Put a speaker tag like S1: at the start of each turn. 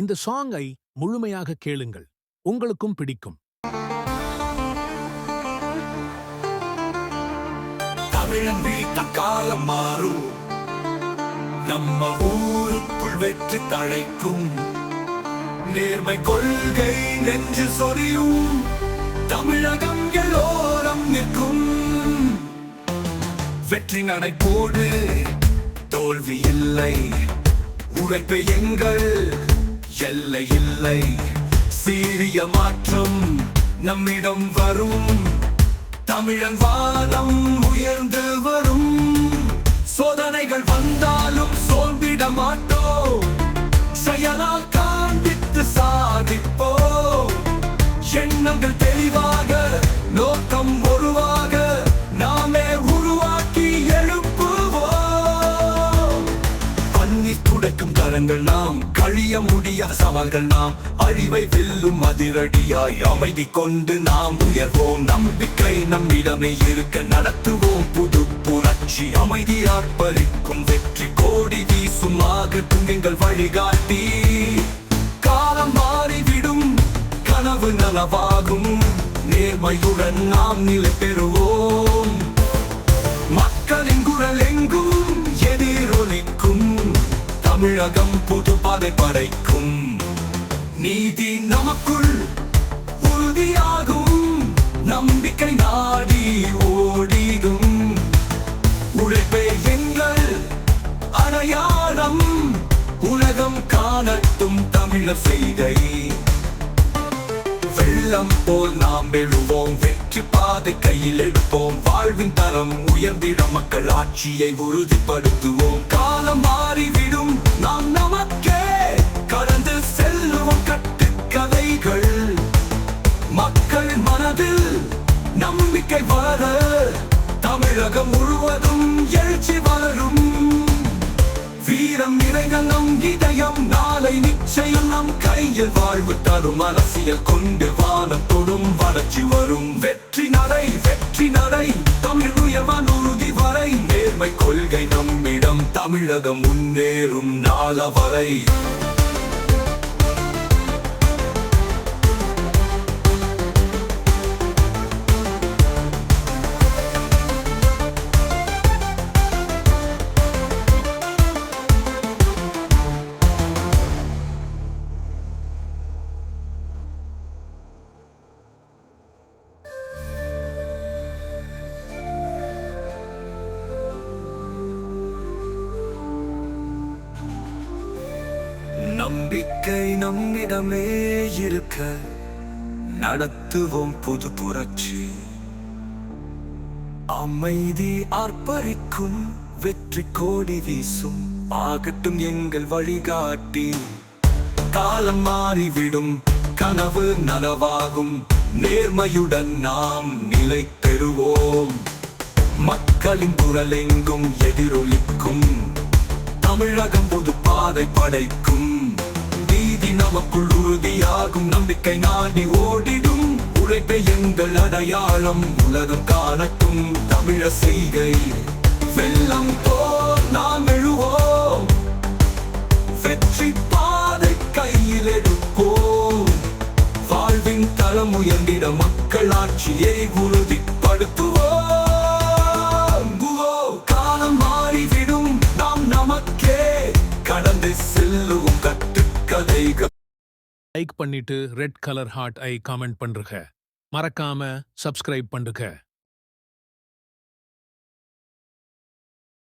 S1: இந்த சாங்கை முழுமையாக கேளுங்கள். உங்களுக்கும் பிடிக்கும்.
S2: தமிழன் காலம் மாறும். நம்ம ஊருக்குள் வெற்றி தழைக்கும். நேர்மை கொள்கை நெஞ்சு சொரியும். தமிழகம் எல்லோரம் நிற்கும். வெற்றி நடைபோடு தோல்வி இல்லை. உழைப்பு எங்கள் எல்லை இல்லை. சீரிய மாற்றம் நம்மிடம் வரும். தமிழன் வானம் உயர்ந்து வரும். சோதனைகள் வந்தாலும் சோர்ந்திட மாட்டோம் செயலால் காண்பித்து சாதிப்போம் எண்ணங்கள் தெளிவாக நோக்கம் ஒருவாக நாமே உருவாக்கி எழுப்புவோம். பன்னி துடைக்கும் தரங்கள் நாம் அழிய முடியாத சவால்கள் நாம். அறிவை வெல்லும் அதிரடியாய் அமைதி கொண்டு நாம் உயர்வோம். நம்பிக்கை நம்மிடமே இருக்க நடத்துவோம். புது புரட்சி அமைதி ஆர்ப்பரிக்கும். வெற்றி கோடி வீசும் ஆகட்டும் எங்கள் வழிகாட்டி. காலம் மாறிவிடும் கனவு நனவாகும். நேர்மையுடன் நாம் நிலை பெறுவோம். மக்களின் குரல் எங்கும் எதிரொலிக்கும். தமிழகம் புது பாதை படைக்கும் நீதி நமக்குள் உறுதியாகும். நம்பிக்கை நாடி ஓடிடும். உழைப்பே எங்கள் அடையாளம். உலகம் காணட்டும் தமிழர் செய்கை. வெள்ளம் போல் நாம் எழுவோம் வெற்றி பாதை கையில் எடுப்போம். வாழ்வின் தரம் உயர்ந்திட மக்கள் ஆட்சியை உறுதிப்படுத்துவோம். காலம் மாறிவிடும் நம்பிக்கை வர தமிழகம் முழுவதும் எழுச்சி வரும் வீரம் நிறைந்த நம் இதயம் நாளை நிச்சயம் நம் கையில் வாழ்வு தரும் அரசியல் கொண்டு வானம் தொடும் வளர்ச்சி வரும். வெற்றி நடை வெற்றி நடை தமிழ் உயர்வான் உறுதி வரை. நேர்மை கொள்கை நம்மிடம் தமிழகம் முன்னேறும் நாள வரை. நம்பிக்கை நம்மிடமே இருக்க நடத்துவோம் புது புரட்சி. அமைதி ஆர்ப்பரிக்கும் வெற்றி கோடி வீசும் ஆகட்டும் எங்கள் வழிகாட்டி. காலம் மாறிவிடும் கனவு நனவாகும் நேர்மையுடன் நாம் நிலை பெறுவோம். மக்களின் குரலெங்கும் எதிரொலிக்கும். தமிழகம் புது பாதை படைக்கும். நீதி நமக்குள் உறுதியாகும். நம்பிக்கை நாடி ஓடிடும். உழைப்பை எங்கள் அடையாளம் உலகம் காணட்டும். தமிழ செய்கை வெள்ளம் போல் நாம் எழுவோம். வெற்றி பாதை கையில் எடுப்போம். வாழ்வின் தரம் உயர்ந்திட மக்களாட்சியை உறுதிப்படுத்துவோம். கடந்து கட்டுக்கதைகள்.
S1: லைக் பண்ணிட்டு ரெட் கலர் ஹார்ட் ஐ காமெண்ட் பண்றுக மறக்காம சப்ஸ்கிரைப் பண்ணுங்க